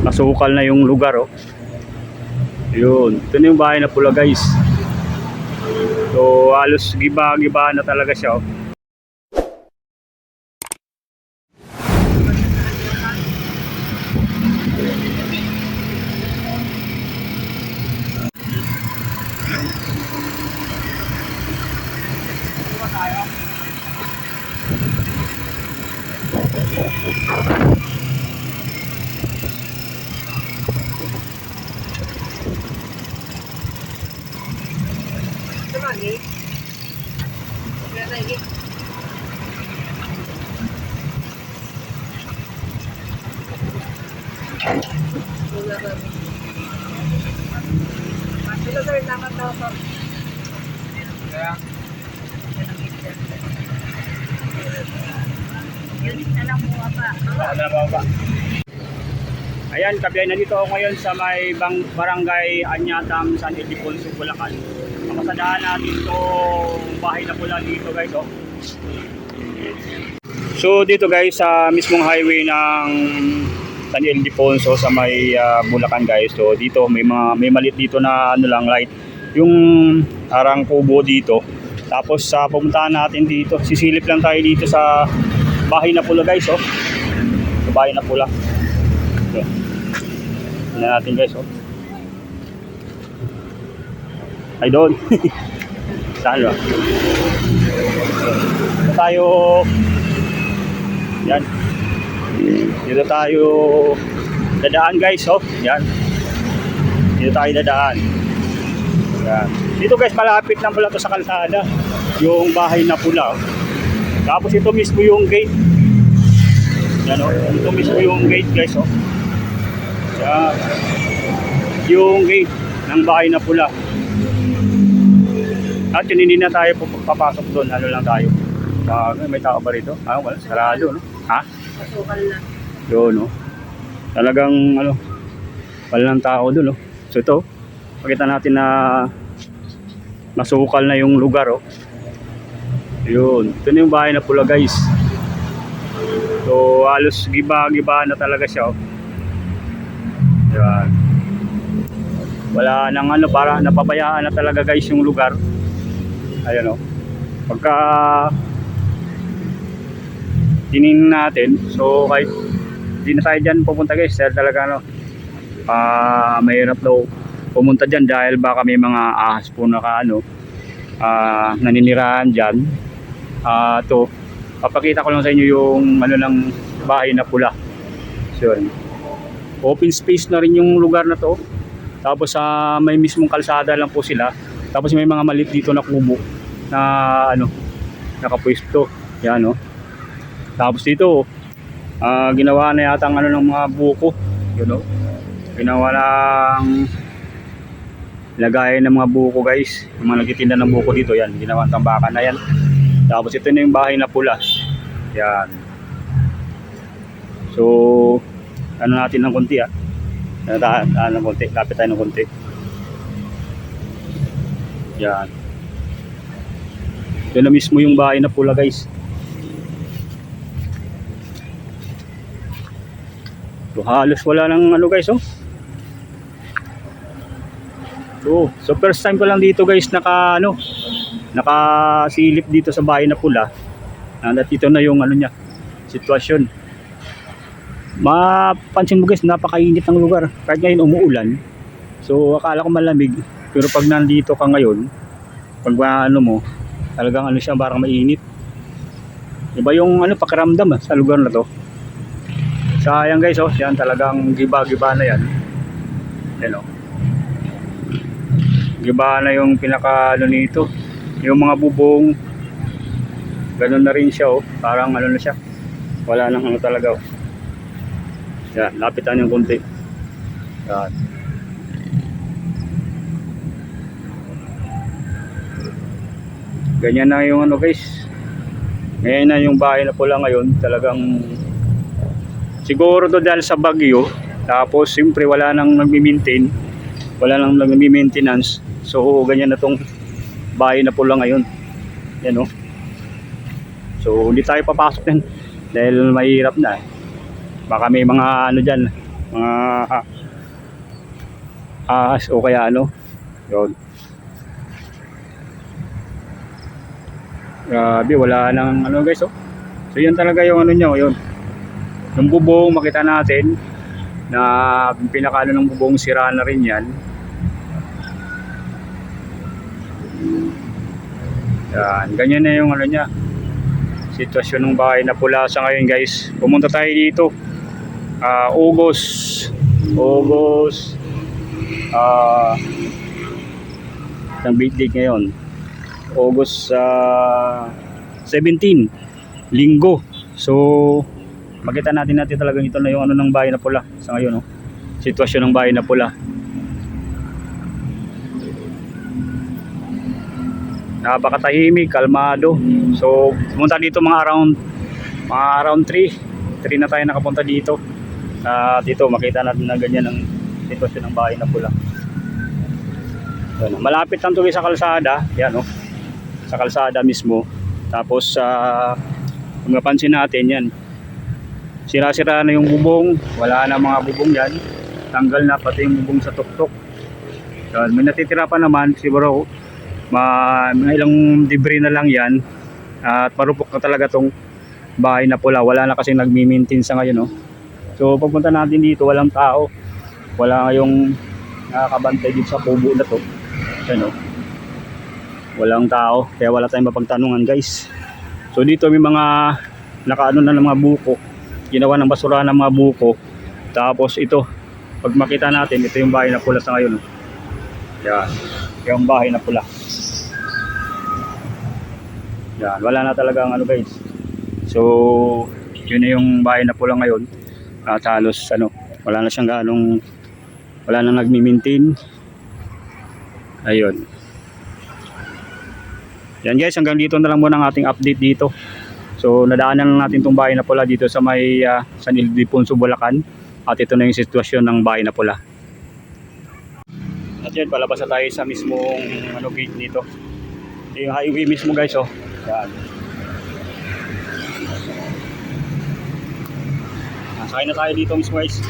masukal na yung lugar oh. Yun, ito na yung bahay na pula guys. So halos giba-giba na talaga siya oh. Ayan, kabiyay na dito ako ngayon sa may bang barangay Anyatang San Ildefonso, Bulacan. Makasadahan natin itong bahay na pula dito guys. Oh. So dito guys sa mismong highway ng San Ildefonso sa may ah, Bulacan guys. So dito may mga may malit dito na ano lang light. Yung arang kubo dito. Tapos sa pumuntahan natin dito, sisilip lang tayo dito sa bahay na pula guys. Oh. Sa bahay na pula. So, tingnan natin guys. Oh. Ay doon. Saan ba? Dito tayo yan. Dito tayo dadaan guys, oh. Yan. Dito tayo dadaan. Yan. Dito guys, malapit lang pala to sa kalsada. Yung bahay na pula. Oh. Tapos ito mismo yung gate. Yan oh. Ito mismo yung gate guys, oh. Yan. Yung gate ng bahay na pula. At yun, hindi na tayo papasok doon. Ano lang tayo. Ah, may tao ba rito? Ah, wala. Sarado, no? Ha? Masukal na. Doon, no? Talagang, ano, wala ng tao doon, no? So ito, pakita natin na masukal na yung lugar, oh. Yun. Ito na yung bahay na pula, guys. So, halos giba-giba na talaga siya, oh. Yan. Wala nang ano, para napabayaan na talaga, guys, yung lugar. Ayan, oh. Pagka tiningnan natin, so kahit hindi na tayo dyan pupunta guys, dahil talaga ano, ah mahirap daw pumunta dyan dahil baka may mga ahas po na ano, ah naninirahan dyan. Ah to, papakita ko lang sa inyo yung ano ng bahay na pula. So, yun. open space na rin yung lugar na to. Tapos sa may mismong kalsada lang po sila. Tapos may mga malit dito na kubo na ano, nakapwesto. Yan no. Tapos dito, ah ginawa na yata ang ano ng mga buko, you know. Ginawa ng lagayan ng mga buko guys. Yung mga nagtitinda ng buko dito, yan. Ginawa ang tambakan na yan. Tapos ito na yung bahay na pula. Yan. So, ano natin ng konti ah. Ta- ano ng konti, lapit tayo ng konti. Yan. Ito na mismo yung bahay na pula guys. So halos wala nang ano guys oh. So, so first time ko lang dito guys naka ano nakasilip dito sa bahay na pula. Ah, at na yung ano niya sitwasyon. Mapansin mo guys napakainit ng lugar. Kahit ngayon umuulan. So akala ko malamig pero pag nandito ka ngayon pag ano mo talagang ano siya parang mainit. Iba yung ano pakiramdam ah, sa lugar na to. Sayang guys, oh, yan talagang giba-giba na yan. Yan oh. Giba na yung pinaka ano nito. Yung mga bubong. Ganun na rin siya oh. Parang ano na siya. Wala nang ano talaga oh. Yan, lapitan yung konti. Yan. Ganyan na yung ano guys. Ngayon na yung bahay na pula ngayon. Talagang Siguro to dahil sa bagyo, tapos siyempre wala nang nagmi-maintain, wala nang nagmi-maintenance. So ganyan na tong bahay na pula ngayon. Yan oh. So hindi tayo papasok din dahil mahirap na. Baka may mga ano dyan, mga ahas o kaya ano. Yun. Grabe, wala nang ano guys oh. So yun talaga yung ano nyo, yun. Yung bubong makita natin na pinakano ng bubong sira na rin yan. Yan, ganyan na yung ano niya. Sitwasyon ng bahay na pula sa ngayon guys. Pumunta tayo dito. Ah, August. August. Ah, ang big ngayon. August ah, 17. Linggo. So, makita natin natin talagang ito na yung ano ng bahay na pula sa ngayon. No? Sitwasyon ng bahay na pula. napakatahimik, kalmado. So, pumunta dito mga around mga around 3. 3 na tayo nakapunta dito. At dito makita natin na ganyan ang sitwasyon ng bahay na pula. Yan, malapit lang tuloy sa kalsada, yan oh. Sa kalsada mismo. Tapos sa kung napansin natin yan. Sira-sira na yung bubong, wala na mga bubong yan. Tanggal na pati yung bubong sa tuktok. Yan, may natitira pa naman siguro ma mga ilang debris na lang yan at marupok na talaga tong bahay na pula wala na kasi nagmi-maintain sa ngayon no? so pagpunta natin dito walang tao wala yung nakakabantay dito sa kubo na to yan no? walang tao kaya wala tayong mapagtanungan guys so dito may mga nakaano na ng mga buko ginawa ng basura ng mga buko tapos ito pag makita natin ito yung bahay na pula sa ngayon yan yung bahay na pula yan, wala na talaga ang ano guys. So, yun na yung bahay na pula ngayon. At halos ano, wala na siyang ganong wala na nagmi-maintain. Ayun. Yan guys, hanggang dito na lang muna ang ating update dito. So, nadaanan natin tong bahay na pula dito sa may uh, San Ildefonso, Bulacan. At ito na yung sitwasyon ng bahay na pula. At yan, palabas na tayo sa mismong ano, gate dito. Ito yung highway mismo guys, oh. Yan. Nasakay na tayo dito mismo guys.